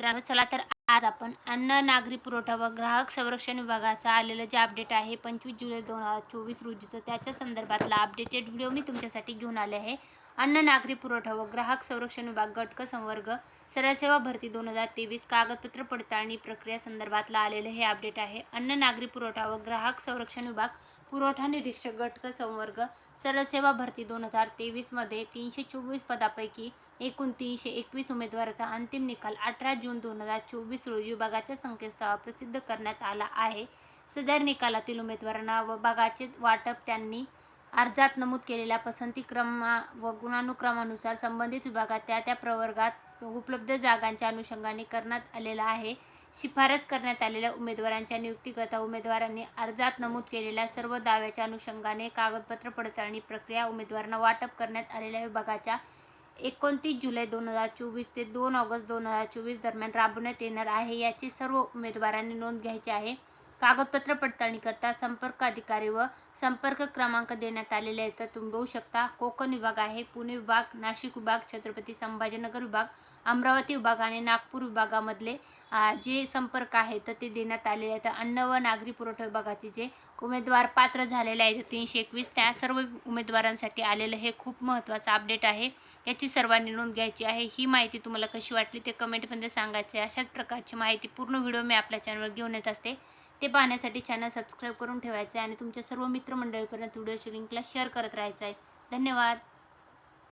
मित्रांनो चला तर आज आपण अन्न नागरी पुरवठा व ग्राहक संरक्षण विभागाचा आलेलं जे अपडेट आहे पंचवीस जुलै दोन हजार चोवीस रोजीचं त्याच्या संदर्भातला अपडेटेड व्हिडिओ मी तुमच्यासाठी घेऊन आले आहे. अन्न नागरी पुरवठा व ग्राहक संरक्षण विभाग गटक संवर्ग सरसेवा भरती दोन हजार तेवीस कागदपत्र पडताळणी प्रक्रिया संदर्भातलं आलेलं हे अपडेट आहे. अन्न नागरी पुरवठा व ग्राहक संरक्षण विभाग पुरवठा निरीक्षक गटक संवर्ग सरसेवा भरती दोन हजार तेवीसमध्ये तीनशे चोवीस पदापैकी एकूण तीनशे एकवीस उमेदवाराचा अंतिम निकाल अठरा जून दोन हजार चोवीस रोजी विभागाच्या संकेतस्थळावर प्रसिद्ध करण्यात आला आहे. सदर निकालातील उमेदवारांना व भागाचे वाटप त्यांनी अर्जात नमूद केलेल्या पसंती क्रमा व गुणानुक्रमानुसार संबंधित विभागात त्या त्या प्रवर्गात उपलब्ध जागांच्या अनुषंगाने करण्यात आलेला आहे. शिफारस करण्यात आलेल्या उमेदवारांच्या नियुक्तीकरता उमेदवारांनी अर्जात नमूद केलेल्या सर्व दाव्याच्या अनुषंगाने कागदपत्र पडताळणी प्रक्रिया उमेदवारांना वाटप करण्यात आलेल्या विभागाच्या एकोणतीस जुलै दोन हजार चोवीस ते दोन ऑगस्ट दोन हजार चोवीस दरम्यान राबवण्यात येणार आहे याची सर्व उमेदवारांनी नोंद घ्यायची आहे. कागदपत्र पडताळणीकरता संपर्क अधिकारी व संपर्क क्रमांक देण्यात आलेले आहेत. तर तुम्ही बघू शकता कोकण विभाग आहे पुणे विभाग नाशिक विभाग छत्रपती संभाजीनगर विभाग अमरावती विभाग आणि नागपूर विभागामधले जे संपर्क आहे तर ते देण्यात आलेले आहेत. अन्न व नागरी पुरवठा विभागाचे जे उमेदवार पात्र झालेले आहेत तीनशे एकवीस त्या सर्व उमेदवारांसाठी आलेलं हे खूप महत्त्वाचं अपडेट आहे. याची सर्वांनी नोंद घ्यायची आहे. ही माहिती तुम्हाला कशी वाटली ते कमेंटमध्ये सांगायचं आहे. अशाच प्रकारची माहिती पूर्ण व्हिडिओ मी आपल्या चॅनलवर घेऊन येत असते. ते पाहण्यासाठी चॅनल सबस्क्राईब करून ठेवायचं आहे आणि तुमच्या सर्व मित्रमंडळीपर्यंत व्हिडिओची लिंकला शेअर करत राहायचं आहे. धन्यवाद.